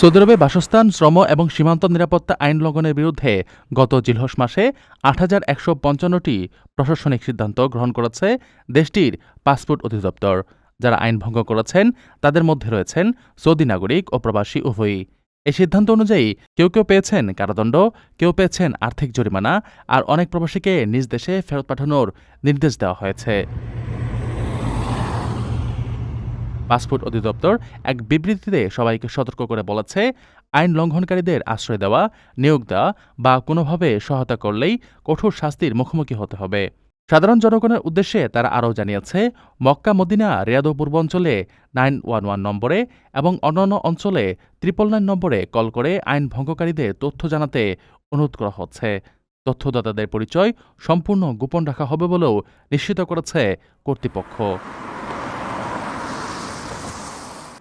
Saudi আরবে বাসস্থান, শ্রম এবং সীমান্ত নিরাপত্তা আইন লঙ্ঘনের বিরুদ্ধে গত জিলহস মাসে আট হাজার একশো পঞ্চান্নটি প্রশাসনিক সিদ্ধান্ত গ্রহণ করেছে দেশটির পাসপোর্ট অধিদপ্তর। যারা আইন ভঙ্গ করেছেন, তাদের মধ্যে রয়েছেন সৌদি নাগরিক ও প্রবাসী উভয়ই। এই সিদ্ধান্ত অনুযায়ী কেউ কেউ পেয়েছেন কারাদণ্ড, কেউ পেয়েছেন আর্থিক জরিমানা, আর অনেক প্রবাসীকে নিজ দেশে ফেরত পাঠানোর নির্দেশ দেওয়া হয়েছে। পাসপোর্ট অধিদপ্তর এক বিবৃতিতে সবাইকে সতর্ক করে বলেছে, আইন লঙ্ঘনকারীদের আশ্রয় দেওয়া, নিয়োগ দেওয়া বা কোনোভাবে সহায়তা করলেই কঠোর শাস্তির মুখোমুখি হতে হবে। সাধারণ জনগণের উদ্দেশ্যে তারা আরও জানিয়েছে, মক্কা, মদিনা, রিয়াদ পূর্বাঞ্চলে নাইন ওয়ান ওয়ান নম্বরে এবং অন্যান্য অঞ্চলে ত্রিপল নাইন নম্বরে কল করে আইন ভঙ্গকারীদের তথ্য জানাতে অনুরোধ করা হচ্ছে। তথ্যদাতাদের পরিচয় সম্পূর্ণ গোপন রাখা হবে বলেও নিশ্চিত করেছে কর্তৃপক্ষ।